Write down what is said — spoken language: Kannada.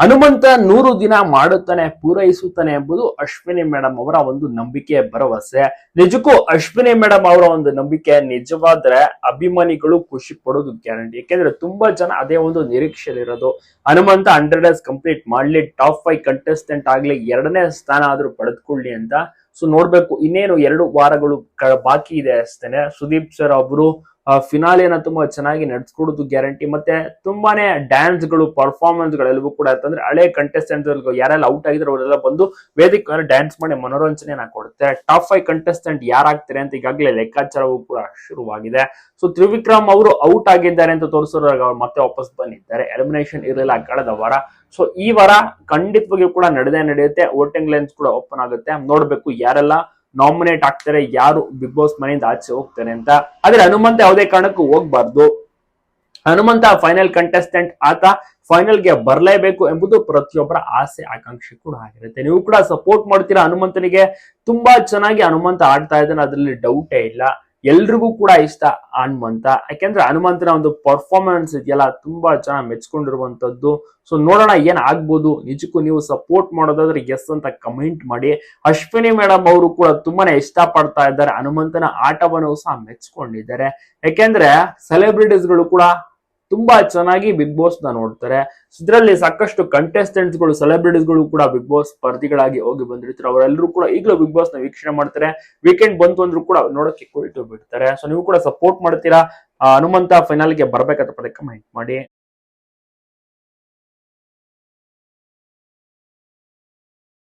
ಹನುಮಂತ ನೂರು ದಿನ ಮಾಡುತ್ತಾನೆ, ಪೂರೈಸುತ್ತಾನೆ ಎಂಬುದು ಅಶ್ವಿನಿ ಮೇಡಮ್ ಅವರ ಒಂದು ನಂಬಿಕೆ ಭರವಸೆ. ನಿಜಕ್ಕೂ ಅಶ್ವಿನಿ ಮೇಡಮ್ ಅವರ ಒಂದು ನಂಬಿಕೆ ನಿಜವಾದ್ರೆ ಅಭಿಮಾನಿಗಳು ಖುಷಿ ಪಡೋದು ಗ್ಯಾರಂಟಿ ಯಾಕೆಂದ್ರೆ ತುಂಬಾ ಜನ ಅದೇ ಒಂದು ನಿರೀಕ್ಷೆಯಲ್ಲಿರೋದು. ಹನುಮಂತ ಹಂಡ್ರೆಡ್ ಡೇಸ್ ಕಂಪ್ಲೀಟ್ ಮಾಡ್ಲಿ ಟಾಪ್ ಫೈವ್ ಕಂಟೆಸ್ಟೆಂಟ್ ಆಗ್ಲಿ, ಎರಡನೇ ಸ್ಥಾನ ಆದ್ರೂ ಪಡೆದುಕೊಳ್ಳಿ ಅಂತ. ಸೊ ನೋಡ್ಬೇಕು, ಇನ್ನೇನು ಎರಡು ವಾರಗಳು ಬಾಕಿ ಇದೆ ಅಷ್ಟೇನೆ. ಸುದೀಪ್ ಸರ್ ಅವರು ಫಿನಾಲಿಯನ್ನ ತುಂಬಾ ಚೆನ್ನಾಗಿ ನಡ್ಸ್ಕೊಡೋದು ಗ್ಯಾರಂಟಿ ಮತ್ತೆ ತುಂಬಾನೇ ಡ್ಯಾನ್ಸ್ಗಳು ಪರ್ಫಾರ್ಮೆನ್ಸ್ ಗಳೆಲ್ಲವೂ ಕೂಡ ಅಂತಂದ್ರೆ ಹಳೆ ಕಂಟೆಸ್ಟೆಂಟ್ ಯಾರೆಲ್ಲ ಔಟ್ ಆಗಿದ್ರೆ ಅವರೆಲ್ಲ ಬಂದು ವೇದಿಕೆ ಡ್ಯಾನ್ಸ್ ಮಾಡಿ ಮನೋರಂಜನೆಯನ್ನ ಕೊಡುತ್ತೆ. ಟಾಪ್ ಫೈವ್ ಕಂಟೆಸ್ಟೆಂಟ್ ಯಾರಾಗ್ತಾರೆ ಅಂತ ಈಗಾಗಲೇ ಲೆಕ್ಕಾಚಾರವೂ ಕೂಡ ಶುರುವಾಗಿದೆ. ಸೊ ತ್ರಿವಿಕ್ರಮ್ ಅವರು ಔಟ್ ಆಗಿದ್ದಾರೆ ಅಂತ ತೋರಿಸೋರಾಗ ಅವ್ರು ಮತ್ತೆ ವಾಪಸ್ ಬಂದಿದ್ದಾರೆ. ಎಲಿಮಿನೇಷನ್ ಇರಲಿಲ್ಲ ಕಳೆದ ವಾರ. ಸೊ ಈ ವಾರ ಖಂಡಿತವಾಗಿಯೂ ಕೂಡ ನಡೆದೇ ನಡೆಯುತ್ತೆ. ವೋಟಿಂಗ್ ಲೈನ್ಸ್ ಕೂಡ ಓಪನ್ ಆಗುತ್ತೆ. ನೋಡ್ಬೇಕು ಯಾರೆಲ್ಲ ನಾಮಿನೇಟ್ ಆಗ್ತಾರೆ, ಯಾರು ಬಿಗ್ ಬಾಸ್ ಮನೆಯಿಂದ ಆಚೆ ಹೋಗ್ತಾರೆ ಅಂತ. ಆದ್ರೆ ಹನುಮಂತ ಯಾವುದೇ ಕಾರಣಕ್ಕೂ ಹೋಗ್ಬಾರ್ದು. ಹನುಮಂತ ಫೈನಲ್ ಕಂಟೆಸ್ಟೆಂಟ್ ಆತ ಫೈನಲ್ಗೆ ಬರಲೇಬೇಕು ಎಂಬುದು ಪ್ರತಿಯೊಬ್ಬರ ಆಸೆ, ಆಕಾಂಕ್ಷೆ ಕೂಡ ಆಗಿರುತ್ತೆ. ನೀವು ಕೂಡ ಸಪೋರ್ಟ್ ಮಾಡ್ತೀರಾ ಹನುಮಂತನಿಗೆ? ತುಂಬಾ ಚೆನ್ನಾಗಿ ಹನುಮಂತ ಆಡ್ತಾ ಇದ್ದಾನೆ, ಅದರಲ್ಲಿ ಡೌಟೇ ಇಲ್ಲ. ಎಲ್ರಿಗೂ ಕೂಡ ಇಷ್ಟ ಹನುಮಂತ. ಯಾಕೆಂದ್ರೆ ಹನುಮಂತನ ಒಂದು ಪರ್ಫಾರ್ಮೆನ್ಸ್ ಇದೆಯಲ್ಲ, ತುಂಬಾ ಚೆನ್ನಾಗಿ ಮೆಚ್ಕೊಂಡಿರುವಂತದ್ದು ಸೊ ನೋಡೋಣ ಏನ್ ಆಗ್ಬೋದು. ನಿಜಕ್ಕೂ ನೀವು ಸಪೋರ್ಟ್ ಮಾಡೋದಾದ್ರೆ ಎಸ್ ಅಂತ ಕಮೆಂಟ್ ಮಾಡಿ. ಅಶ್ವಿನಿ ಮೇಡಮ್ ಅವರು ಕೂಡ ತುಂಬಾನೇ ಇಷ್ಟ ಪಡ್ತಾ ಇದ್ದಾರೆ. ಹನುಮಂತನ ಆಟವನ್ನು ಸಹ ಮೆಚ್ಕೊಂಡಿದ್ದಾರೆ. ಯಾಕೆಂದ್ರೆ ಸೆಲೆಬ್ರಿಟೀಸ್ಗಳು ಕೂಡ ತುಂಬಾ ಚೆನ್ನಾಗಿ ಬಿಗ್ ಬಾಸ್ನ ನೋಡ್ತಾರೆ. ಇದರಲ್ಲಿ ಸಾಕಷ್ಟು ಕಂಟೆಸ್ಟೆಂಟ್ಸ್ಗಳು ಸೆಲೆಬ್ರಿಟೀಸ್ಗಳು ಕೂಡ ಬಿಗ್ ಬಾಸ್ ಸ್ಪರ್ಧಿಗಳಾಗಿ ಹೋಗಿ ಬಂದಿರ್ತಾರೆ. ಅವರೆಲ್ಲರೂ ಕೂಡ ಈಗಲೂ ಬಿಗ್ ಬಾಸ್ನ ವೀಕ್ಷಣೆ ಮಾಡ್ತಾರೆ. ವೀಕೆಂಡ್ ಬಂತು ಅಂದ್ರೂ ಕೂಡ ನೋಡಕ್ಕೆ ಕುಳಿತು ಬಿಡ್ತಾರೆ ಸೊ ನೀವು ಕೂಡ ಸಪೋರ್ಟ್ ಮಾಡ್ತೀರಾ? ಹನುಮಂತ ಫೈನಲ್ಗೆ ಪದಕ್ಕೆ ಕಮೆಂಟ್ ಮಾಡಿ.